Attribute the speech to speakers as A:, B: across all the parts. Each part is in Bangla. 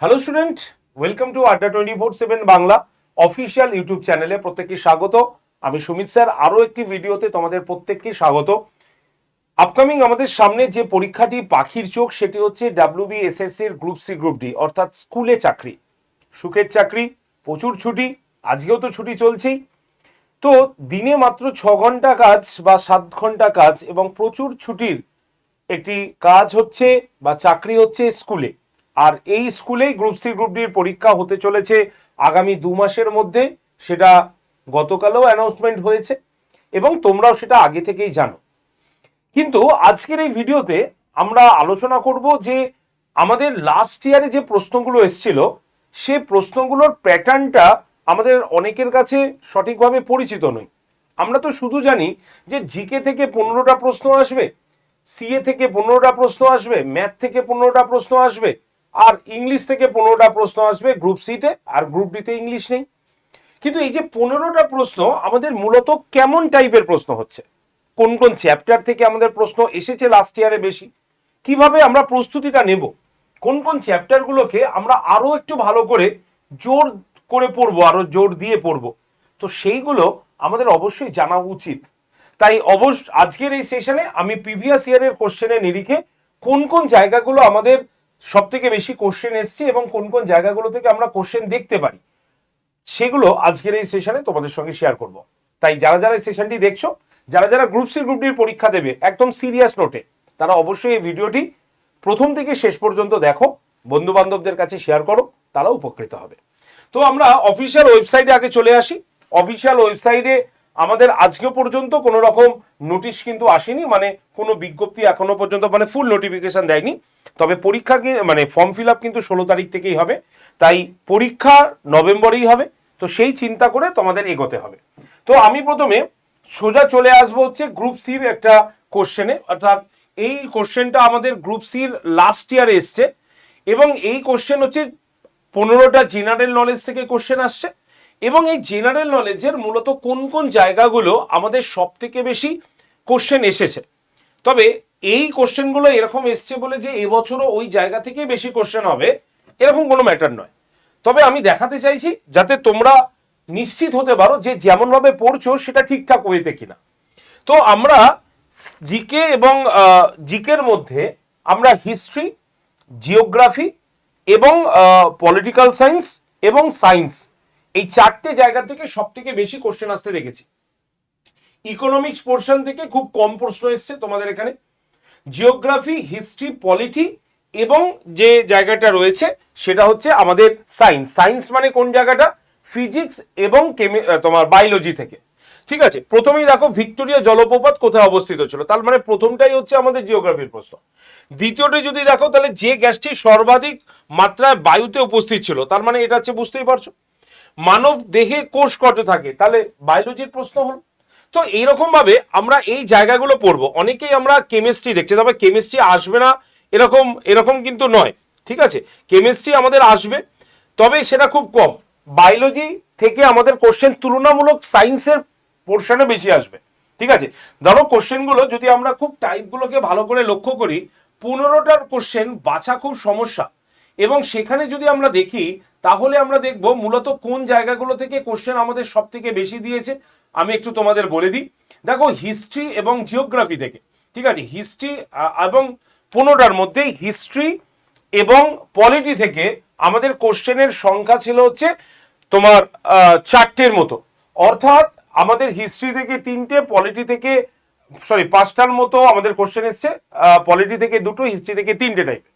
A: Hello student welcome to Adda twenty four seven Bangla official YouTube চ্যানেলে প্রত্যেককে স্বাগত। আমি সুমিত স্যার। আরও একটি ভিডিওতে তোমাদের প্রত্যেককে স্বাগত। আপকামিং আমাদের সামনে যে পরীক্ষাটি পাখির চোখ, সেটি হচ্ছে ডাব্লিউবি এসএসসির গ্রুপ সি গ্রুপ ডি অর্থাৎ স্কুলে চাকরি। সুখের চাকরি, প্রচুর ছুটি, আজকেও তো ছুটি চলছেই। তো দিনে মাত্র ছ ঘণ্টা কাজ বা সাত ঘণ্টা কাজ এবং প্রচুর ছুটির একটি কাজ হচ্ছে বা চাকরি হচ্ছে স্কুলে। আর এই স্কুলেই গ্রুপ সি গ্রুপ ডির পরীক্ষা হতে চলেছে আগামী দু মাসের মধ্যে। সেটা গতকালও অ্যানাউন্সমেন্ট হয়েছে এবং তোমরাও সেটা আগে থেকেই জানো। কিন্তু আজকের এই ভিডিওতে আমরা আলোচনা করব যে আমাদের লাস্ট ইয়ারে যে প্রশ্নগুলো এসেছিল, সে প্রশ্নগুলোর প্যাটার্নটা আমাদের অনেকের কাছে সঠিকভাবে পরিচিত নয়। আমরা তো শুধু জানি যে জিকে থেকে পনেরোটা প্রশ্ন আসবে, সিএ থেকে পনেরোটা প্রশ্ন আসবে, ম্যাথ থেকে পনেরোটা প্রশ্ন আসবে আর ইংলিশ থেকে পনেরোটা প্রশ্ন আসবে গ্রুপ সিতে আর গ্রুপ ডিতে ইংলিশ নেই। কিন্তু এই যে পনেরোটা প্রশ্ন, আমাদের মূলত কেমন টাইপের প্রশ্ন হচ্ছে? কোন কোন চ্যাপ্টার থেকে আমাদের প্রশ্ন এসেছে লাস্ট ইয়ারে বেশি? কীভাবে আমরা প্রস্তুতিটা নেব? কোন কোন চ্যাপ্টারগুলোকে আমরা আরও একটু ভালো করে জোর করে পড়ব আরও জোর দিয়ে পড়ব? তো সেইগুলো আমাদের অবশ্যই জানা উচিত। তাই অবশ্য আজকের এই সেশনে আমি প্রিভিয়াস ইয়ারের কোশ্চেনের নিরিখে কোন কোন জায়গাগুলো আমাদের সব থেকে বেশি কোশ্চেন এসছে এবং কোন কোন জায়গাগুলো থেকে আমরা কোশ্চেন দেখতে পারি, সেগুলো আজকের এই সেশনে তোমাদের সঙ্গে শেয়ার করব। তাই যারা যারা এই সেশনটি দেখছ, যারা যারা গ্রুপ সি গ্রুপ ডির পরীক্ষা দেবে, একদম সিরিয়াস নোটে তারা অবশ্যই এই ভিডিওটি প্রথম থেকে শেষ পর্যন্ত দেখো বন্ধু বান্ধবদের কাছে শেয়ার করো তারা উপকৃত হবে। তো আমরা অফিসিয়াল ওয়েবসাইটে আগে চলে আসি। অফিসিয়াল ওয়েবসাইটে আমাদের আজকে পর্যন্ত কোনো রকম নোটিশ কিন্তু আসেনি মানে কোনো বিজ্ঞপ্তি এখনও পর্যন্ত মানে ফুল নোটিফিকেশন দেয়নি। তবে পরীক্ষা মানে ফর্ম ফিল আপ কিন্তু ষোলো তারিখ থেকেই হবে। তাই পরীক্ষা নভেম্বরেই হবে। তো সেই চিন্তা করে তোমাদের এগোতে হবে। তো আমি প্রথমে সোজা চলে আসব হচ্ছে গ্রুপ সির একটা কোশ্চেনে অর্থাৎ এই কোশ্চেনটা আমাদের গ্রুপ সির লাস্ট ইয়ারে এসছে। এবং এই কোশ্চেন হচ্ছে পনেরোটা জেনারেল নলেজ থেকে কোশ্চেন আসছে। এবং এই জেনারেল নলেজের মূলত কোন কোন জায়গাগুলো আমাদের সব থেকে বেশি কোশ্চেন এসেছে। তবে এই কোশ্চেনগুলো এরকম এসছে বলে যে এবছরও ওই জায়গা থেকে বেশি কোশ্চেন হবে, এরকম কোনো ম্যাটার নয়। তবে আমি দেখাতে চাইছি যাতে তোমরা নিশ্চিত হতে পারো যে যেমনভাবে পড়ছো সেটা ঠিকঠাক ওয়েতে কিনা। তো আমরা জিকে এবং জিকের মধ্যে আমরা হিস্ট্রি, জিওগ্রাফি এবং পলিটিক্যাল সায়েন্স এবং সায়েন্স এই চারটে জায়গা থেকে সব থেকে বেশি কোশ্চেন আসতে দেখেছি। ইকোনমিক্স পোর্শন থেকে খুব কম প্রশ্ন এসছে তোমাদের এখানে। জিওগ্রাফি হিস্ট্রি পলিটি এবং যে জায়গাটা রয়েছে সেটা হচ্ছে আমাদের সায়েন্স সায়েন্স মানে কোন জায়গাটা? ফিজিক্স এবং কেমি তোমার বায়োলজি থেকে। ঠিক আছে? প্রথমেই দেখো ভিক্টোরিয়া জলপ্রপাত কোথায় অবস্থিত ছিল? তার মানে প্রথমটাই হচ্ছে আমাদের জিওগ্রাফির প্রশ্ন। দ্বিতীয়টা যদি দেখো, তাহলে যে গ্যাসটি সর্বাধিক মাত্রায় বায়ুতে উপস্থিত ছিল, তার মানে এটা হচ্ছে বুঝতেই পারছ। মানব দেহে কোষ কত থাকে, তাহলে বায়োলজির প্রশ্ন হলো। তো এইরকম ভাবে আমরা এই জায়গাগুলো পড়ব। অনেকেই আমরা কেমিস্ট্রি দেখছি, তবে কেমিস্ট্রি আসবে না এরকম এরকম কিন্তু নয়, ঠিক আছে? কেমিস্ট্রি আমাদের আসবে, তবে সেটা খুব কম। বায়োলজি থেকে আমাদের কোশ্চেন তুলনামূলক সায়েন্সের পোর্শনে বেশি আসবে, ঠিক আছে? ধরো কোশ্চেনগুলো যদি আমরা খুব টাইপগুলোকে ভালো করে লক্ষ্য করি, পনেরোটার কোশ্চেন বাছা খুব সমস্যা। এবং সেখানে যদি আমরা দেখি, তাহলে আমরা দেখব মূলত কোন জায়গাগুলো থেকে কোশ্চেন আমাদের সব থেকে বেশি দিয়েছে আমি একটু তোমাদের বলে দিই। দেখো হিস্ট্রি এবং জিওগ্রাফি থেকে ঠিক আছে? হিস্ট্রি এবং পনেরোটার মধ্যে হিস্ট্রি এবং পলিটি থেকে আমাদের কোশ্চেনের সংখ্যা ছিল হচ্ছে তোমার চারটের মতো। অর্থাৎ আমাদের হিস্ট্রি থেকে তিনটে পলিটি থেকে সরি পাঁচটার মতো আমাদের কোশ্চেন এসছে। পলিটি থেকে দুটো হিস্ট্রি থেকে তিনটে টাইপের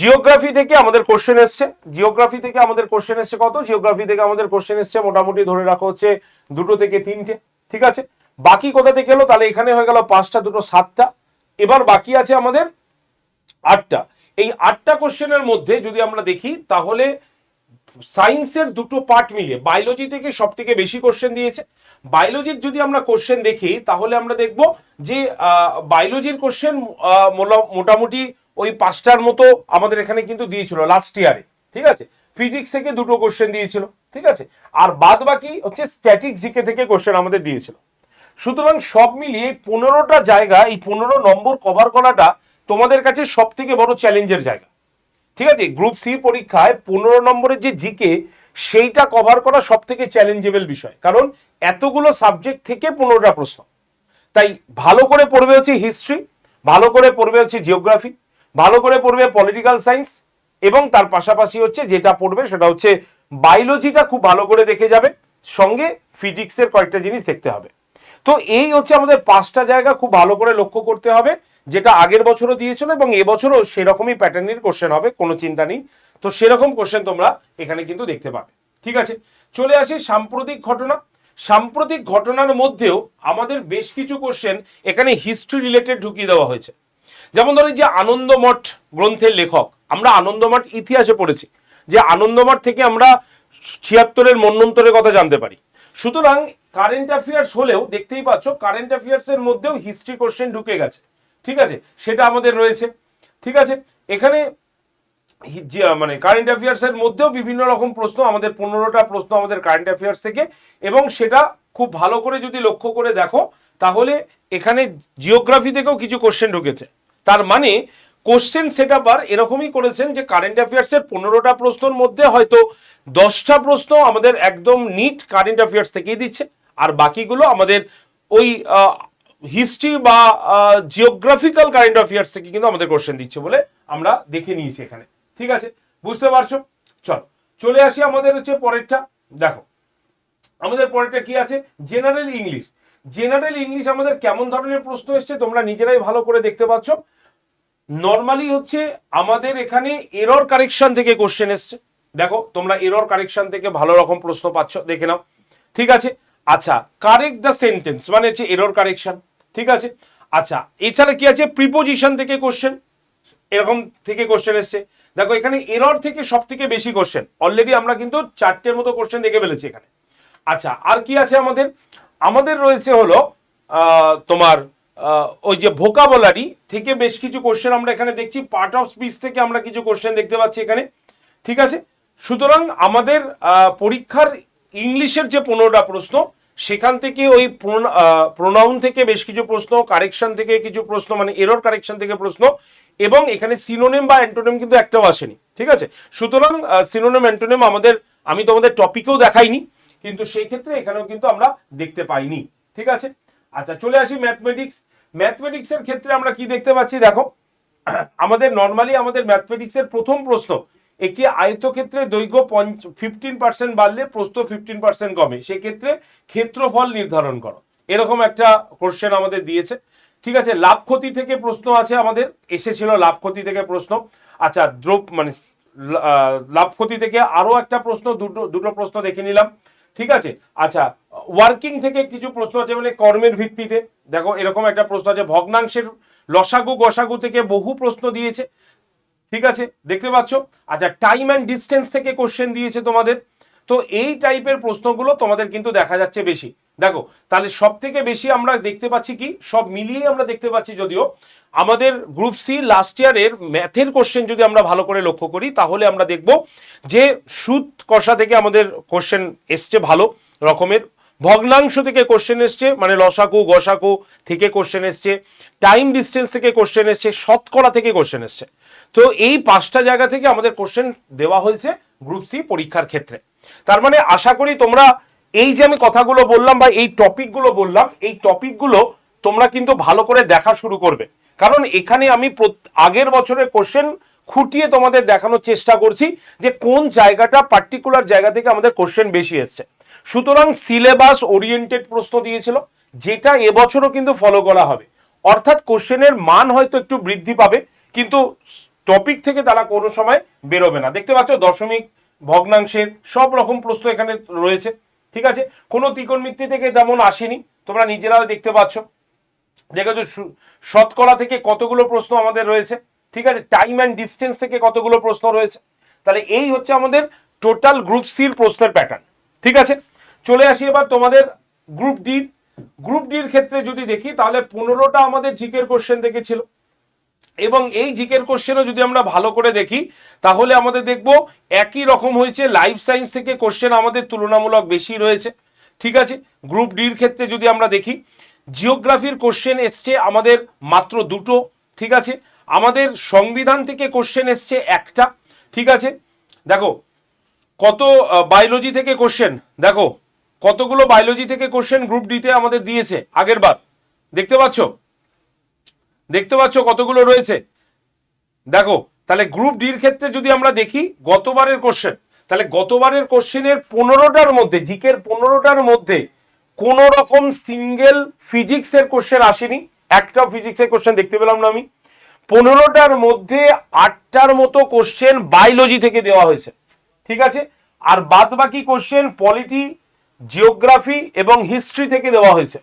A: জিওগ্রাফি থেকে আমাদের কোশ্চেন এসছে। জিওগ্রাফি থেকে আমাদের কোশ্চেন এসছে কত? জিওগ্রাফি থেকে আমাদের কোশ্চেন এসছে মোটামুটি ধরে রাখা হচ্ছে দুটো থেকে তিনটে। ঠিক আছে? বাকি কোথা থেকে এলো? তাহলে এখানে হয়ে গেল পাঁচটা, দুটো, সাতটা। এবার বাকি আছে আমাদের আটটা। এই আটটা কোশ্চেনের মধ্যে যদি আমরা দেখি, তাহলে সায়েন্সের দুটো পার্ট মিলিয়ে বায়োলজি থেকে সব থেকে বেশি কোশ্চেন দিয়েছে। বায়োলজির যদি আমরা কোশ্চেন দেখি, তাহলে আমরা দেখব যে বায়োলজির কোশ্চেন মোটামুটি ওই পাঁচটার মতো আমাদের এখানে কিন্তু দিয়েছিল লাস্ট ইয়ারে ঠিক আছে? ফিজিক্স থেকে দুটো কোশ্চেন দিয়েছিল। ঠিক আছে? আর বাদ বাকি হচ্ছে স্ট্যাটিক জিকে থেকে কোশ্চেন আমাদের দিয়েছিল। সুতরাং সব মিলিয়ে পনেরোটা জায়গা, এই পনেরো নম্বর কভার করাটা তোমাদের কাছে সব থেকে বড় চ্যালেঞ্জের জায়গা। ঠিক আছে গ্রুপ সি পরীক্ষায় পনেরো নম্বরের যে জিকে সেইটা কভার করা সব থেকে চ্যালেঞ্জেবল বিষয়। কারণ এতগুলো সাবজেক্ট থেকে পনেরোটা প্রশ্ন। তাই ভালো করে পড়বে হচ্ছে হিস্ট্রি ভালো করে পড়বে হচ্ছে জিওগ্রাফি ভালো করে পড়বে পলিটিক্যাল সায়েন্স এবং তার পাশাপাশি হচ্ছে যেটা পড়বে সেটা হচ্ছে বায়োলজিটা খুব ভালো করে দেখে যাবে, সঙ্গে ফিজিক্সের কয়েকটা জিনিস দেখতে হবে। তো এই হচ্ছে আমাদের পাঁচটা জায়গা খুব ভালো করে লক্ষ্য করতে হবে। যেটা আগের বছরও দিয়েছিল এবং এবছরও সেরকমই প্যাটার্নের কোশ্চেন হবে, কোনো চিন্তা নেই। তো সেরকম কোশ্চেন তোমরা এখানে কিন্তু দেখতে পাবে। ঠিক আছে? চলে আসি সাম্প্রতিক ঘটনা। সাম্প্রতিক ঘটনার মধ্যেও আমাদের বেশ কিছু কোশ্চেন এখানে হিস্ট্রি রিলেটেড ঢুকিয়ে দেওয়া হয়েছে। যেমন ধরো যে আনন্দমঠ গ্রন্থের লেখক, আমরা আনন্দমঠ ইতিহাসে পড়েছি। যে আনন্দমঠ থেকে আমরা ছিয়াত্তরের মন্যন্তরের কথা জানতে পারি। সুতরাং কারেন্ট অ্যাফেয়ার্স হলেও দেখতেই পাচ্ছ কারেন্ট অ্যাফেয়ার্স এর মধ্যেও হিস্ট্রি কোশ্চেন ঢুকে গেছে। ঠিক আছে? সেটা আমাদের রয়েছে। ঠিক আছে? এখানে মানে কারেন্ট অ্যাফেয়ার্স এর মধ্যেও বিভিন্ন রকম প্রশ্ন, আমাদের পনেরোটা প্রশ্ন আমাদের কারেন্ট অ্যাফেয়ার্স থেকে, এবং সেটা খুব ভালো করে যদি লক্ষ্য করে দেখো, তাহলে এখানে জিওগ্রাফি থেকেও কিছু কোশ্চেন ঢুকেছে। তার মানে কোশ্চেন সেট আবার এরকমই করেছেন যে কারেন্ট অ্যাফেয়ার্স এর পনেরোটা প্রশ্নের মধ্যে হয়তো দশটা প্রশ্ন আমাদের একদম নিট কারেন্ট অ্যাফেয়ার্স থেকেই দিচ্ছে, আর বাকিগুলো আমাদের ওই হিস্ট্রি বা জিওগ্রাফিক্যাল কারেন্ট অ্যাফেয়ার্স থেকে কিন্তু আমাদের কোশ্চেন দিচ্ছে বলে আমরা দেখে নিয়েছি এখানে। ঠিক আছে? বুঝতে পারছ? চল, চলে আসি আমাদের হচ্ছে পরেরটা। দেখো, আমাদের পরেরটা কি আছে? জেনারেল ইংলিশ জেনারেল ইংলিশ আমাদের কেমন ধরনের প্রশ্ন এসছে তোমরা নিজেরাই ভালো করে দেখতে পাচ্ছ। নর্মালি হচ্ছে আমাদের এখানে এরর কারেকশন থেকে কোশ্চেন এসছে। দেখো, তোমরা এরর কারেকশন থেকে ভালো রকম প্রশ্ন পাচ্ছ, দেখে নাও। ঠিক আছে? আচ্ছা কারেক্ট দ্য সেন্টেন্স মানে হচ্ছে এরর কারেকশন ঠিক আছে? আচ্ছা এছাড়া কি আছে? প্রিপোজিশন থেকে কোশ্চেন এরকম থেকে কোশ্চেন এসছে। দেখো, এখানে এরর থেকে সব থেকে বেশি কোশ্চেন অলরেডি আমরা কিন্তু চারটের মতো কোশ্চেন দেখে ফেলেছি এখানে। আচ্ছা আর কি আছে আমাদের? আমাদের রয়েছে হলো তোমার ওই যে ভোকাবলারি থেকে বেশ কিছু কোশ্চেন আমরা এখানে দেখছি। পার্ট অফ স্পিচ থেকে আমরা কিছু কোশ্চেন দেখতে পাচ্ছি এখানে। ঠিক আছে? সুতরাং আমাদের পরীক্ষার ইংলিশের যে পনেরোটা প্রশ্ন সেখান থেকে ওই প্রোনাউন থেকে বেশ কিছু প্রশ্ন কারেকশন থেকে কিছু প্রশ্ন মানে এরর কারেকশন থেকে প্রশ্ন, এবং এখানে সিনোনেম বা অ্যান্টোনেম কিন্তু একটাও আসেনি, ঠিক আছে? সুতরাং সিনোনেম অ্যান্টোনেম আমাদের, আমি তোমাদের টপিকেও দেখাইনি, কিন্তু সেই ক্ষেত্রে এখানেও কিন্তু আমরা দেখতে পাইনি, ঠিক আছে? আচ্ছা চলে আসি ম্যাথমেটিক্স ম্যাথমেটিক্সের ক্ষেত্রে আমরা কি দেখতে পাচ্ছি? দেখো, আমাদের নর্মালি আমাদের ম্যাথমেটিক্সের প্রথম প্রশ্ন একটি আয়তক্ষেত্রে দৈর্ঘ্য ফিফটিন পার্সেন্ট বাড়লে প্রস্থ ফিফটিন পার্সেন্ট কমে। সেক্ষেত্রে ক্ষেত্রফল নির্ধারণ করো। এরকম একটা কোশ্চেন আমাদের দিয়েছে। ঠিক আছে, লাভ ক্ষতি থেকে প্রশ্ন আছে আমাদের। এসেছিল লাভ ক্ষতি থেকে প্রশ্ন। আচ্ছা দ্রব মানে লাভ ক্ষতি থেকে আরও একটা প্রশ্ন, দুটো দুটো প্রশ্ন দেখে নিলাম। ঠিক আছে? আচ্ছা ওয়ার্কিং থেকে কিছু প্রশ্ন আছে মানে কর্মের ভিত্তিতে। দেখো, এরকম একটা প্রশ্ন আছে। ভগ্নাংশের লসাগু, গসাগু থেকে বহু প্রশ্ন দিয়েছে। ঠিক আছে? দেখতে পাচ্ছ? আচ্ছা টাইম অ্যান্ড ডিস্টেন্স থেকে কোশ্চেন দিয়েছে তোমাদের। তো এই টাইপের প্রশ্নগুলো তোমাদের কিন্তু দেখা যাচ্ছে বেশি। দেখো, তাহলে সব থেকে বেশি আমরা দেখতে পাচ্ছি কি? সব মিলিয়ে আমরা দেখতে পাচ্ছি যদিও, আমাদের গ্রুপ সি লাস্ট ইয়ারের ম্যাথের কোশ্চেন যদি আমরা ভালো করে লক্ষ্য করি, তাহলে আমরা দেখব যে সুদ কষা থেকে আমাদের কোশ্চেন এসছে ভালো রকমের। ভগ্নাংশ থেকে কোশ্চেন এসছে মানে লসাকু, গসাকু থেকে কোশ্চেন এসছে টাইম ডিস্টেন্স থেকে কোশ্চেন এসছে, শতকরা থেকে কোশ্চেন এসছে। তো এই পাঁচটা জায়গা থেকে আমাদের কোশ্চেন দেওয়া হয়েছে গ্রুপ সি পরীক্ষার ক্ষেত্রে। তার মানে আশা করি তোমরা এই যে আমি কথাগুলো বললাম বা এই টপিকগুলো বললাম, এই টপিকগুলো তোমরা কিন্তু ভালো করে দেখা শুরু করবে। কারণ এখানে আমি আগের বছরের কোশ্চেন খুঁটিয়ে তোমাদের দেখানোর চেষ্টা করছি যে কোন জায়গাটা পার্টিকুলার জায়গা থেকে আমাদের কোশ্চেন বেশি এসছে। সুতরাং সিলেবাস ওরিয়েন্টেড প্রশ্ন দিয়েছিল, যেটা এবছরও কিন্তু ফলো করা হবে। অর্থাৎ কোশ্চেনের মান হয়তো একটু বৃদ্ধি পাবে, কিন্তু টপিক থেকে তারা কোনো সময় বেরোবে না। দেখতে পাচ্ছ দশমিক, ভগ্নাংশের সব রকম প্রশ্ন এখানে রয়েছে। ঠিক আছে? কোনো ত্রিকোণমিতি থেকে তেমন আসেনি। তোমরা নিজেরাও দেখতে পাচ্ছ। দেখেছ শতকরা থেকে কতগুলো প্রশ্ন আমাদের রয়েছে। ঠিক আছে? টাইম অ্যান্ড ডিস্টেন্স থেকে কতগুলো প্রশ্ন রয়েছে। তাহলে এই হচ্ছে আমাদের টোটাল গ্রুপ সির প্রশ্নের প্যাটার্ন ঠিক আছে? চলে আসি এবার তোমাদের গ্রুপ ডির গ্রুপ ডির ক্ষেত্রে যদি দেখি, তাহলে পনেরোটা আমাদের জিকের কোশ্চেন দেখেছিল। এবং এই জিকের কোশ্চেনও যদি আমরা ভালো করে দেখি, তাহলে আমাদের দেখব একই রকম হয়েছে লাইফ সায়েন্স থেকে কোশ্চেন আমাদের তুলনামূলক বেশি রয়েছে। ঠিক আছে? গ্রুপ ডির ক্ষেত্রে যদি আমরা দেখি জিওগ্রাফির কোশ্চেন এসছে আমাদের মাত্র দুটো। ঠিক আছে? আমাদের সংবিধান থেকে কোশ্চেন এসছে একটা। ঠিক আছে? দেখো, কত বায়োলজি থেকে কোশ্চেন দেখো কতগুলো বায়োলজি থেকে কোশ্চেন গ্রুপ ডিতে আমাদের দিয়েছে? আগের বার। দেখতে পাচ্ছ? দেখতে পাচ্ছ কতগুলো রয়েছে? দেখো, তাহলে গ্রুপ ডির ক্ষেত্রে যদি আমরা দেখি, গতবারের কোশ্চেন তাহলে গতবারের কোশ্চেনের পনেরোটার মধ্যে জিকের পনেরোটার মধ্যে কোন রকম সিঙ্গেল ফিজিক্সের কোশ্চেন আসেনি। একটা ফিজিক্সের কোশ্চেন দেখতে পেলাম না আমি। পনেরোটার মধ্যে আটটার মতো কোশ্চেন বায়োলজি থেকে দেওয়া হয়েছে। ঠিক আছে? আর বাদ বাকি কোশ্চেন পলিটি জিওগ্রাফি এবং হিস্ট্রি থেকে দেওয়া হয়েছে।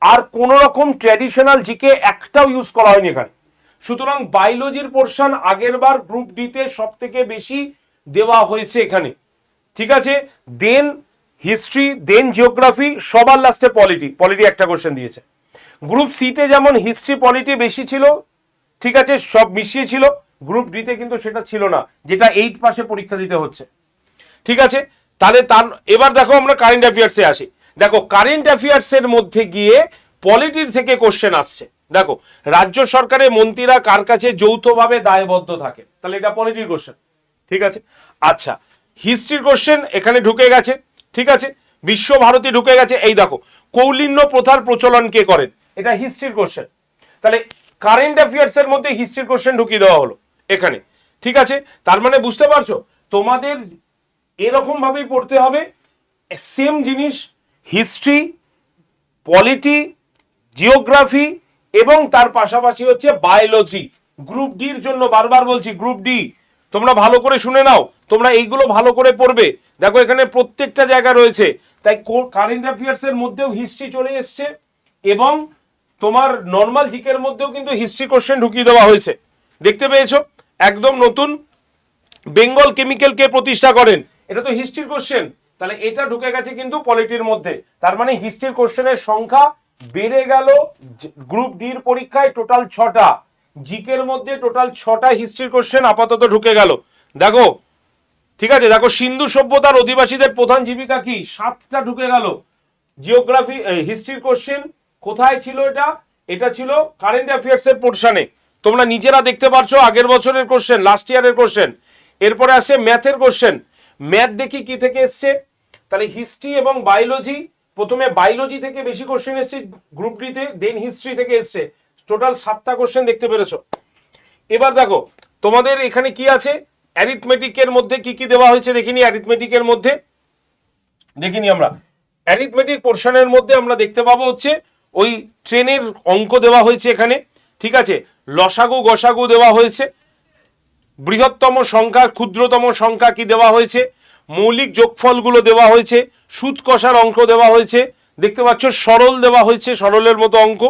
A: আর কোন রকম ট্র্যাডিশনাল জিকে একটাও ইউজ করা হয়নি এখানে। সুতরাং বায়োলজির পোর্শন আগের বার গ্রুপ ডিতে সব থেকে বেশি দেওয়া হয়েছে এখানে। ঠিক আছে? দেন হিস্ট্রি, দেন জিওগ্রাফি সবার লাস্টে পলিটি। পলিটি একটা কোশ্চেন দিয়েছে। গ্রুপ সিতে যেমন হিস্ট্রি, পলিটি বেশি ছিল, ঠিক আছে, সব মিশিয়ে ছিল, গ্রুপ ডিতে কিন্তু সেটা ছিল না, যেটা এইট পাশে পরীক্ষা দিতে হচ্ছে। ঠিক আছে? তাহলে তার এবার দেখো আমরা কারেন্ট অ্যাফেয়ার্সে আসি। দেখো কারেন্ট অ্যাফেয়ার্সের মধ্যে গিয়ে পলিটির থেকে কোশ্চেন আসছে। দেখো, রাজ্য সরকারের মন্ত্রীরা কার কাছে যৌথভাবে দায়বদ্ধ থাকে তাহলে এটা পলিটির কোশ্চেন ঠিক আছে? আচ্ছা হিস্ট্রির কোশ্চেন এখানে ঢুকে গেছে। ঠিক আছে? বিশ্বভারতী ঢুকে গেছে। এই দেখো, কৌলিন্য প্রথার প্রচলন কে করেন? এটা হিস্ট্রির কোশ্চেন তাহলে কারেন্ট অ্যাফেয়ার্স এর মধ্যে হিস্ট্রির কোশ্চেন ঢুকিয়ে দেওয়া হলো। এখানে। ঠিক আছে? তার মানে বুঝতে পারছ? তোমাদের এরকম ভাবেই পড়তে হবে। সেম জিনিস হিস্ট্রি পলিটি জিওগ্রাফি এবং তার পাশাপাশি হচ্ছে বায়োলজি গ্রুপ ডির জন্য বারবার বলছি গ্রুপ ডি তোমরা ভালো করে শুনে নাও, তোমরা এইগুলো ভালো করে পড়বে। দেখো, এখানে প্রত্যেকটা জায়গা রয়েছে। তাই কারেন্ট অ্যাফেয়ার্স এর মধ্যেও হিস্ট্রি চলে এসছে এবং তোমার নর্মাল জিকের মধ্যেও কিন্তু হিস্ট্রি কোশ্চেন ঢুকিয়ে দেওয়া হয়েছে। দেখতে পেয়েছ? একদম নতুন। বেঙ্গল কেমিক্যাল কে প্রতিষ্ঠা করেন। এটা তো হিস্ট্রির কোশ্চেন তাহলে এটা ঢুকে গেছে কিন্তু পলিটির মধ্যে। তার মানে হিস্ট্রির কোশ্চেনের সংখ্যা বেড়ে গেল গ্রুপ ডির পরীক্ষায় টোটাল ছটা। জিকের মধ্যে টোটাল ছটা হিস্ট্রির কোশ্চেন আপাতত ঢুকে গেল। দেখো, ঠিক আছে, দেখো সিন্ধু সভ্যতার অধিবাসীদের প্রধান জীবিকা কি? সাতটা ঢুকে গেল। জিওগ্রাফি হিস্ট্রির কোশ্চেন কোথায় ছিল এটা? এটা ছিল কারেন্ট অ্যাফেয়ার্স এর পোর্শনে তোমরা নিজেরা দেখতে পারছ আগের বছরের কোশ্চেন লাস্ট ইয়ারের কোশ্চেন এরপরে আসে ম্যাথের কোশ্চেন ম্যাথ দেখি কি থেকে এসছে? তাহলে হিস্ট্রি এবং বায়োলজি প্রথমে বায়োলজি থেকে বেশি কোশ্চেন এসছে গ্রুপ ডিতে দেন হিস্ট্রি থেকে এসছে। টোটাল সাতটা কোশ্চেন দেখতে পেরেছ। এবার দেখো, তোমাদের এখানে কি আছে? অ্যারিথমেটিকের মধ্যে কি কি দেওয়া হয়েছে দেখিনি অ্যারিথমেটিকের মধ্যে? দেখিনি আমরা। অ্যারিথমেটিক পোর্শনের মধ্যে আমরা দেখতে পাবো হচ্ছে, ওই ট্রেনের অঙ্ক দেওয়া হয়েছে এখানে, ঠিক আছে? লসাগু, গসাগু দেওয়া হয়েছে। বৃহত্তম সংখ্যা, ক্ষুদ্রতম সংখ্যা কি দেওয়া হয়েছে? মৌলিক যোগফলগুলো দেওয়া হয়েছে, সুদ কষার অঙ্ক দেওয়া হয়েছে, দেখতে পাচ্ছ সরল দেওয়া হয়েছে, সরলের মতো অঙ্ক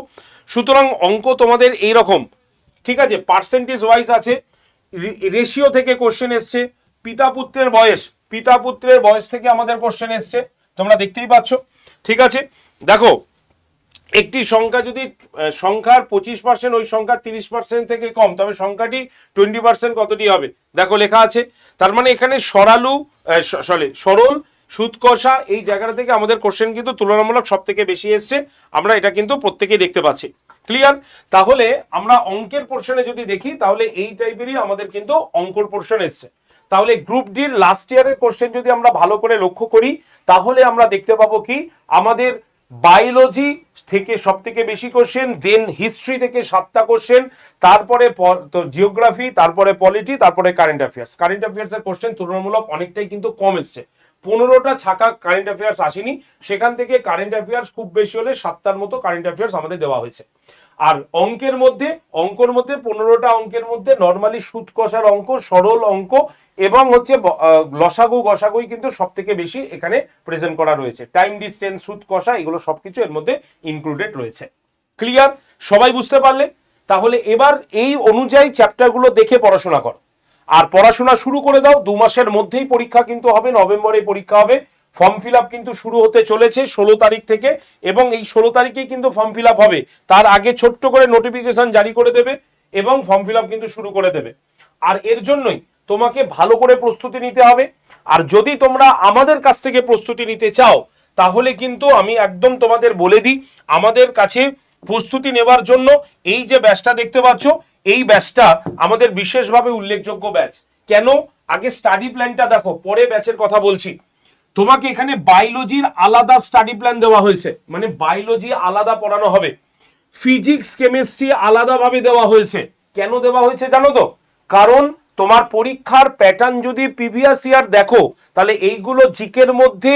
A: সুতরাং অঙ্ক তোমাদের এই রকম ঠিক আছে পার্সেন্টেজ ওয়াইজ আছে রেশিও থেকে কোশ্চেন এসছে, পিতা পুত্রের বয়স, পিতা পুত্রের বয়স থেকে আমাদের কোশ্চেন এসছে, তোমরা দেখতেই পাচ্ছ। ঠিক আছে, দেখো একটি সংখ্যা যদি সংখ্যার পঁচিশ পার্সেন্ট ওই সংখ্যার তিরিশ পার্সেন্ট থেকে কম, তবে সংখ্যাটি টোয়েন্টি পার্সেন্ট কতটি হবে? দেখো লেখা আছে, তার মানে এখানে সরালু সরি সরল সুদ কষা এই জায়গাটা থেকে আমাদের কোশ্চেন কিন্তু তুলনামূলক সব থেকে বেশি এসছে। আমরা এটা কিন্তু প্রত্যেকেই দেখতে পাচ্ছি। ক্লিয়ার তাহলে আমরা অঙ্কের পোর্শনে যদি দেখি, তাহলে এই টাইপেরই আমাদের কিন্তু অঙ্কর পোর্শন এসছে। তাহলে গ্রুপ ডির লাস্ট ইয়ারের কোশ্চেন যদি আমরা ভালো করে লক্ষ্য করি, তাহলে আমরা দেখতে পাবো কি, আমাদের বায়োলজি থেকে সব থেকে বেশি কোশ্চেন দেন হিস্ট্রি থেকে সাতটা কোশ্চেন তারপরে জিওগ্রাফি তারপরে পলিটি তারপরে কারেন্ট অ্যাফেয়ার্স কারেন্ট অ্যাফেয়ার্সের কোশ্চেন তুলনামূলক অনেকটাই কিন্তু কম এসছে। পনেরোটা ছাকা কারেন্ট অ্যাফেয়ার্স আসেনি, সেখান থেকে কারেন্ট অ্যাফেয়ার্স খুব বেশি হলে সাতটার মতো কারেন্ট অ্যাফেয়ার্স আমাদের দেওয়া হয়েছে। আর অঙ্কের মধ্যে, অঙ্কর মধ্যে, পনেরোটা অঙ্কের মধ্যে নর্মালি সুদ কষার অঙ্ক, সরল অঙ্ক এবং হচ্ছে লসাগু, গসাগুই কিন্তু সব থেকে বেশি এখানে প্রেজেন্ট করা রয়েছে। টাইম ডিস্টেন্স সুদ কষা এগুলো সবকিছু এর মধ্যে ইনক্লুডেড রয়েছে। ক্লিয়ার সবাই বুঝতে পারলে? তাহলে এবার এই অনুযায়ী চ্যাপ্টারগুলো দেখে পড়াশোনা করো। আর পড়াশোনা শুরু করে দাও, দু মাসের মধ্যেই পরীক্ষা কিন্তু হবে, নভেম্বরে পরীক্ষা হবে। ফর্ম ফিল কিন্তু শুরু হতে চলেছে ষোলো তারিখ থেকে এবং এই ষোলো তারিখেই কিন্তু ফর্ম ফিল হবে। তার আগে ছোট্ট করে নোটিফিকেশন জারি করে দেবে এবং ফর্ম ফিল কিন্তু শুরু করে দেবে। আর এর জন্যই তোমাকে ভালো করে প্রস্তুতি নিতে হবে। আর যদি তোমরা আমাদের কাছ থেকে প্রস্তুতি নিতে চাও, তাহলে কিন্তু আমি একদম তোমাদের বলে দিই, আমাদের কাছে প্রস্তুতি নেবার জন্য এই যে ব্যাচটা দেখতে পাচ্ছ, এই ব্যাচটা আমাদের বিশেষভাবে উল্লেখযোগ্য ব্যাচ। কেন? আগে স্টাডি প্ল্যানটা দেখো, পরে ব্যাচের কথা বলছি। তোমাকে এখানে বায়োলজির আলাদা স্টাডি প্ল্যান দেওয়া হয়েছে। মানে বায়োলজি আলাদা পড়ানো হবে। ফিজিক্স কেমিস্ট্রি আলাদাভাবে দেওয়া হয়েছে। কেন দেওয়া হয়েছে জানো তো? কারণ তোমার পরীক্ষার প্যাটার্ন যদি প্রিভিয়াস ইয়ার দেখো, তাহলে এইগুলো জিকের মধ্যে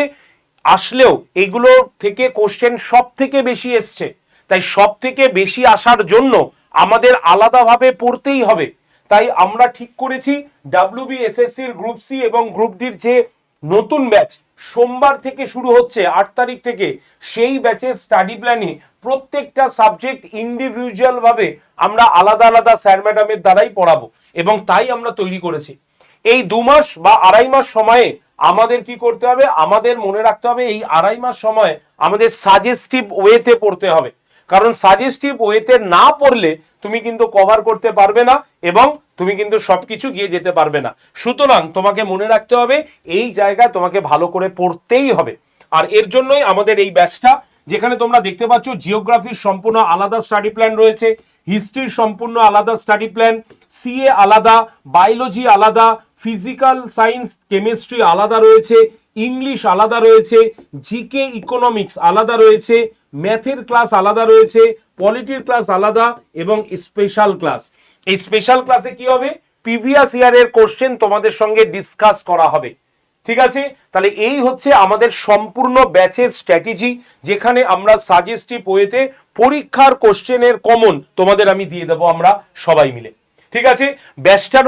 A: আসলেও এইগুলো থেকে কোশ্চেন সব থেকে বেশি এসছে। তাই সব থেকে বেশি আসার জন্য আমাদের আলাদাভাবে পড়তেই হবে। তাই আমরা ঠিক করেছি ডাব্লিউবি এসএসসির গ্রুপ সি এবং গ্রুপ ডির যে নতুন ব্যাচ সোমবার থেকে শুরু হচ্ছে, আট তারিখ থেকে সেই ব্যাচের স্টাডি প্ল্যানে প্রত্যেকটা সাবজেক্ট ইন্ডিভিজুয়ালভাবে আমরা আলাদা আলাদা স্যার ম্যাডামের দ্বারাই পড়াবো এবং তাই আমরা তৈরি করেছি। এই দু মাস বা আড়াই মাস সময়ে আমাদের কি করতে হবে? আমাদের মনে রাখতে হবে এই আড়াই মাস সময় আমাদের সাজেস্টিভ ওয়েতে পড়তে হবে। কারণ সাজেস্টিভ ওয়েতে না পড়লে তুমি কিন্তু কভার করতে পারবে না এবং তুমি কিন্তু সবকিছু গিয়ে যেতে পারবে না। সুতরাং তোমাকে মনে রাখতে হবে, এই জায়গায় তোমাকে ভালো করে পড়তেই হবে। আর এর জন্যই আমাদের এই ব্যাচটা যেখানে তোমরা দেখতে পাচ্ছ জিওগ্রাফির সম্পূর্ণ আলাদা স্টাডি প্ল্যান রয়েছে হিস্ট্রির সম্পূর্ণ আলাদা স্টাডি প্ল্যান সিএ আলাদা বায়োলজি আলাদা ফিজিক্যাল সায়েন্স কেমিস্ট্রি আলাদা রয়েছে ইংলিশ আলাদা রয়েছে জিকে ইকোনমিক্স আলাদা রয়েছে ম্যাথের ক্লাস আলাদা রয়েছে, পলিটির ক্লাস আলাদা এবং স্পেশাল ক্লাস। এই স্পেশাল ক্লাসে কি হবে? প্রিভিয়াস ইয়ারের কোশ্চেন তোমাদের সঙ্গে ডিসকাস করা হবে। ঠিক আছে? তাহলে এই হচ্ছে আমাদের সম্পূর্ণ ব্যাচের স্ট্র্যাটেজি, যেখানে আমরা সাজেস্টিভ ওয়েতে পরীক্ষার কোশ্চেনের কমন তোমাদের আমি দিয়ে দেবো আমরা সবাই মিলে। ঠিক আছে? ব্যাচটার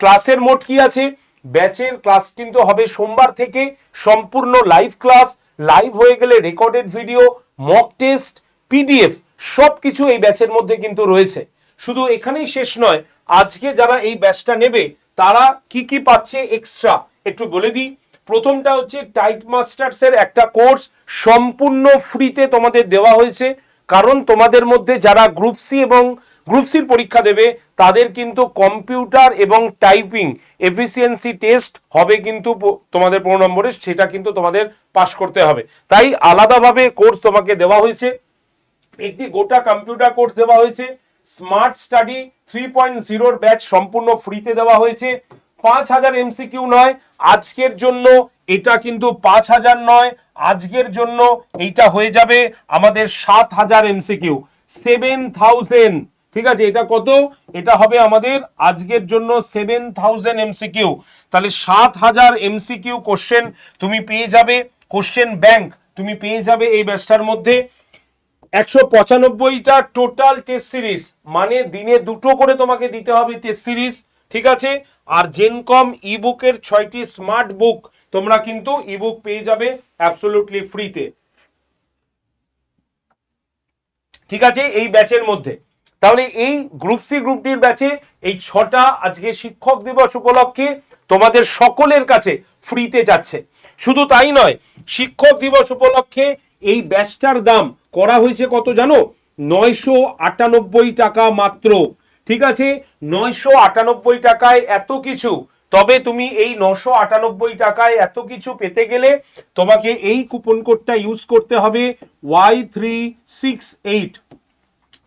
A: ক্লাসের মোট কি আছে? ব্যাচের ক্লাস কিন্তু হবে সোমবার থেকে সম্পূর্ণ লাইভ ক্লাস লাইভ হয়ে গেলে recorded video mock test PDF সব কিছু এই ব্যাচের মধ্যে কিন্তু রয়েছে। শুধু এখানেই শেষ নয়, আজকে যারা এই ব্যাচটা নেবে, তারা কি কি পাচ্ছে এক্সট্রা একটু বলে দিই। প্রথমটা হচ্ছে টাইপ মাস্টার্সের একটা কোর্স সম্পূর্ণ ফ্রিতে তোমাদের দেওয়া হয়েছে। কারণ তোমাদের মধ্যে যারা গ্রুপ সি এবং গ্রুপ সির পরীক্ষা দেবে, তাদের কিন্তু কম্পিউটার এবং টাইপিং এফিসিয়েন্সি টেস্ট হবে কিন্তু তোমাদের পনেরো নম্বরে, সেটা কিন্তু তোমাদের পাশ করতে হবে। তাই আলাদাভাবে কোর্স তোমাকে দেওয়া হয়েছে। একটি গোটা কম্পিউটার কোর্স দেওয়া হয়েছে। স্মার্ট স্টাডি থ্রি পয়েন্ট জিরোর ব্যাচ সম্পূর্ণ ফ্রিতে দেওয়া হয়েছে। পাঁচ হাজার এমসিকিউ নয়। আজকের জন্য এটা কিন্তু পাঁচ হাজার নয়, আজকের জন্য এইটা হয়ে যাবে আমাদের সাত হাজার এমসিকিউ। সেভেন থাউজেন্ড ঠিক আছে, এটা কত? এটা হবে আমাদের আজকের জন্য সেভেন থাউজেন্ড এমসিকিউ। তাহলে সাত হাজার এমসিকিউ কোশ্চেন তুমি পেয়ে যাবে কোশ্চেন ব্যাংক তুমি পেয়ে যাবে এই ব্যাচটার মধ্যে। একশো পঁচানব্বইটা টোটাল টেস্ট সিরিজ মানে দিনে দুটো করে তোমাকে দিতে হবে টেস্ট সিরিজ ঠিক আছে? আর জেনকম ইবুকের ছয়টি স্মার্ট বুক তোমরা কিন্তু ইবুক পেয়ে যাবে অ্যাবসোলুটলি ফ্রিতে ঠিক আছে? এই ব্যাচের মধ্যে। তাহলে এই গ্রুপ সি গ্রুপ ডির ব্যাচে এই ছটা আজকে শিক্ষক দিবস উপলক্ষে তোমাদের সকলের কাছে ফ্রিতে যাচ্ছে। শুধু তাই নয়, শিক্ষক দিবস উপলক্ষে এই ব্যাচটার দাম করা হয়েছে কত জানো? নয়শো আটানব্বই টাকা মাত্র। ঠিক আছে, নয়শো আটানব্বই টাকায় এত কিছু। তবে তুমি এই নশো আটানব্বই টাকায় এত কিছু পেতে গেলে তোমাকে এই কুপন কোডটা ইউজ করতে হবে Y three six eight,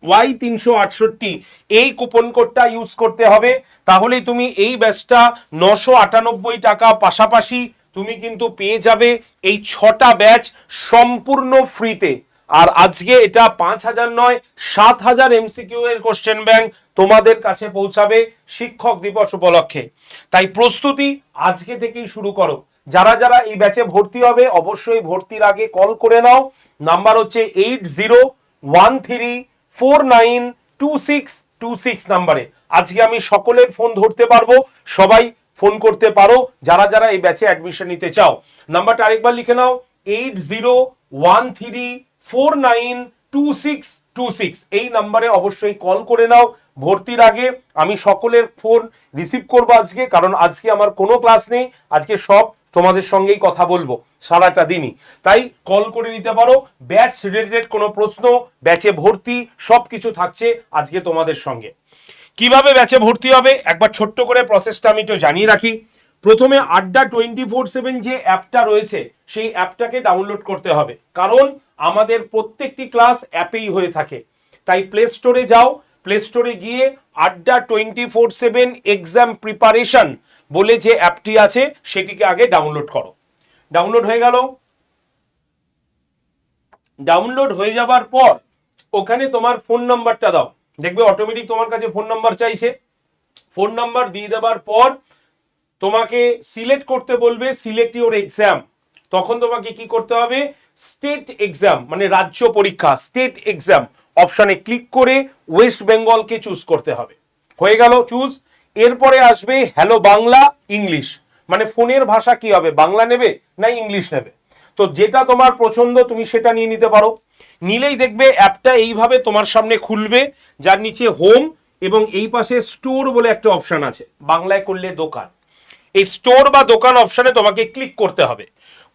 A: Y তিনশো আটষট্টি। এই কুপন কোডটা ইউজ করতে হবে। তাহলেই তুমি এই ব্যাচটা নশো আটানব্বই টাকা পাশাপাশি তুমি কিন্তু পেয়ে যাবে এই ছটা ব্যাচ সম্পূর্ণ ফ্রিতে। আর আজকে এটা পাঁচ হাজার নয়, সাত হাজার এমসিকিউ এর কোশ্চেন ব্যাংক। তোমাদের কাছে পৌঁছাবে শিক্ষক দিবস উপলক্ষে। তাই প্রস্তুতি আজকে থেকেই শুরু করো। যারা যারা এই ব্যাচে ভর্তি হবে, অবশ্যই ভর্তির আগে কল করে নাও। নাম্বার হচ্ছে eight zero one three four nine two six two six নাম্বারে। আজকে আমি সকলের ফোন ধরতে পারব, সবাই ফোন করতে পারো, যারা যারা এই ব্যাচে অ্যাডমিশন নিতে চাও। নাম্বারটা আরেকবার লিখে নাও, eight zero one three four nine two six two six এই নাম্বারে অবশ্যই কল করে নাও। ভর্তির আগে আমি সকলের ফোন রিসিভ করব আজকে, কারণ আজকে আমার কোনো ক্লাস নেই। আজকে সব তোমাদের সঙ্গেই কথা বলব সারাটা দিনই। তাই কল করে নিতে পারো। ব্যাচ রিলেটেড কোনো প্রশ্ন ব্যাচে ভর্তি সব কিছু থাকছে আজকে তোমাদের সঙ্গে। কীভাবে ব্যাচে ভর্তি হবে? একবার ছোট্ট করে প্রসেসটা আমি একটু জানিয়ে রাখি। প্রথমে আড্ডা টোয়েন্টি ফোর সেভেন যে অ্যাপটা রয়েছে, সেই অ্যাপটাকে ডাউনলোড করতে হবে। কারণ আমাদের প্রত্যেকটি ক্লাস অ্যাপেই হয়ে থাকে। তাই প্লে স্টোরে যাও প্লে স্টোরে গিয়ে Adda twenty four seven exam preparation বলে যে অ্যাপটি আছে, সেটিকে আগে ডাউনলোড করো। ডাউনলোড হয়ে গেল। ডাউনলোড হয়ে যাবার পর ওখানে তোমার ফোন নাম্বারটা দাও। দেখবে অটোমেটিক তোমার কাছে ফোন নাম্বার চাইছে। ফোন নাম্বার দিয়ে দেওয়ার পর তোমাকে সিলেক্ট করতে বলবে সিলেক্ট ইউর এক্সাম তখন তোমাকে কি করতে হবে? স্টেট এক্সাম মানে রাজ্য পরীক্ষা স্টেট এক্সাম অপশানে ক্লিক করে ওয়েস্ট বেঙ্গলকে চুজ করতে হবে। হয়ে গেল চুজ এরপরে আসবে হ্যালো বাংলা ইংলিশ মানে ফোনের ভাষা কি হবে, বাংলা নেবে না ইংলিশ নেবে? তো যেটা তোমার পছন্দ, তুমি সেটা নিয়ে নিতে পারো। নিলেই দেখবে অ্যাপটা এইভাবে তোমার সামনে খুলবে, যার নিচে হোম এবং এই পাশে স্টোর বলে একটা অপশান আছে, বাংলায় করলে দোকান। এই স্টোর বা দোকান অপশানে তোমাকে ক্লিক করতে হবে।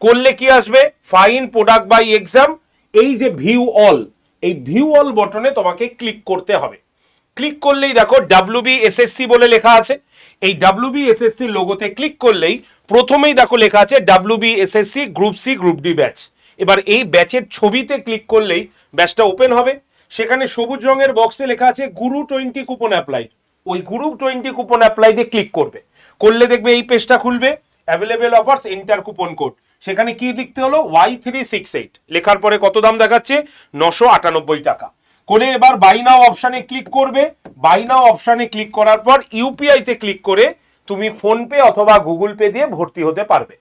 A: করলে কি আসবে? ফাইন প্রোডাক্ট বাই এক্সাম এই যে ভিউ অল এই ভিউ অল বটনে তোমাকে ক্লিক করতে হবে। ক্লিক করলেই দেখো ডাব্লিউবি এসএসসি বলে লেখা আছে। এই ডাব্লিউবি এসএসসি লোগোতে ক্লিক করলেই প্রথমেই দেখো লেখা আছে WB SSC group C group D batch এবার এই ব্যাচের ছবিতে ক্লিক করলেই ব্যাচটা ওপেন হবে। সেখানে সবুজ রঙের বক্সে লেখা আছে গুরু টোয়েন্টি কুপন অ্যাপ্লাইড ওই গুরু টোয়েন্টি কুপন অ্যাপ্লাইডে ক্লিক করবে। করলে দেখবে এই পেজটা খুলবে। Available offers enter coupon code সেখানে কি লিখতে হলো? ওয়াই থ্রি সিক্স এইট লেখার পরে কত দাম দেখাচ্ছে? নশো আটানব্বই টাকা। করে এবার বাই নাও অপশানে ক্লিক করবে। বাই নাও অপশানে ক্লিক করার পর ইউপিআইতে ক্লিক করে তুমি ফোন পে অথবা গুগল পে দিয়ে ভর্তি হতে পারবে।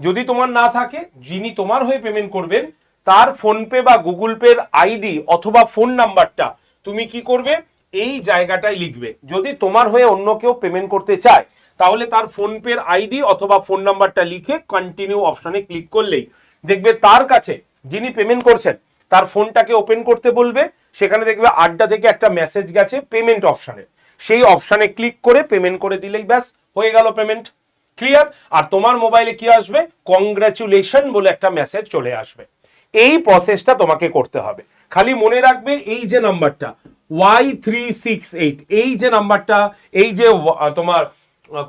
A: যদি তোমার না থাকে, যিনি তোমার হয়ে পেমেন্ট করবেন, তার ফোন পে বা গুগল পের আইডি অথবা ফোন নাম্বারটা তুমি কি করবে? এই জায়গাটায় লিখবে। যদি তোমার হয়ে অন্য কেউ পেমেন্ট করতে চায়, তাহলে তার ফোন পের আইডি অথবা ফোন নাম্বারটা লিখে কন্টিনিউ অপশনে ক্লিক করলেই দেখবে তার কাছে যিনি পেমেন্ট করছেন, তার ফোনটাকে ওপেন করতে বলবে, সেখানে দেখবে আড্ডা থেকে একটা মেসেজ গেছে পেমেন্ট অপশানে সেই অপশানে ক্লিক করে পেমেন্ট করে দিলেই ব্যাস, হয়ে গেল পেমেন্ট ক্লিয়ার আর তোমার মোবাইলে কি আসবে? কংগ্রাচুলেশন বলে একটা মেসেজ চলে আসবে। এই প্রসেসটা তোমাকে করতে হবে। খালি মনে রাখবে এই যে নাম্বারটা ওয়াই থ্রি সিক্স এইট এই যে নাম্বারটা, এই যে তোমার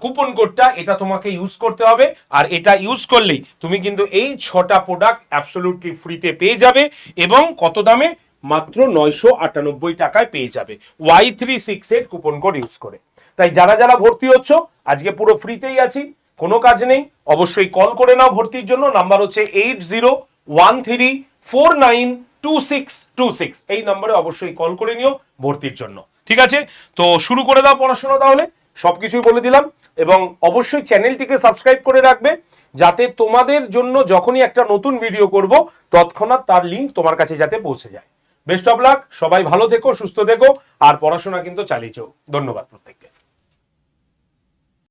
A: কুপন কোডটা এটা তোমাকে ইউজ করতে হবে। আর এটা ইউজ করলেই তুমি কিন্তু এই ছটা প্রোডাক্ট অ্যাবসলুটলি ফ্রিতে পেয়ে যাবে এবং কত দামে? মাত্র নয়শো আটানব্বই টাকায় পেয়ে যাবে। Y three six eight coupon code use করে। তাই যারা যারা ভর্তি হচ্ছ, আজকে পুরো ফ্রিতেই আছি, কোনো কাজ নেই। অবশ্যই কল করে নাও ভর্তির জন্য। নাম্বার হচ্ছে eight zero one three four nine two six two six এই নম্বরে অবশ্যই কল করে নিও ভর্তির জন্য। ঠিক আছে? তো শুরু করে দাও পড়াশোনা তাহলে। সবকিছুই বলে দিলাম। এবং অবশ্যই চ্যানেলটিকে সাবস্ক্রাইব করে রাখবে। যাতে তোমাদের জন্য যখনই একটা নতুন ভিডিও করব, তৎক্ষণাৎ তার লিঙ্ক তোমার কাছে যাতে পৌঁছে যায়। বেস্ট অফ লাক সবাই ভালো থেকো, সুস্থ থেকো, আর পড়াশোনা কিন্তু চালিয়ে যেও। ধন্যবাদ প্রত্যেককে।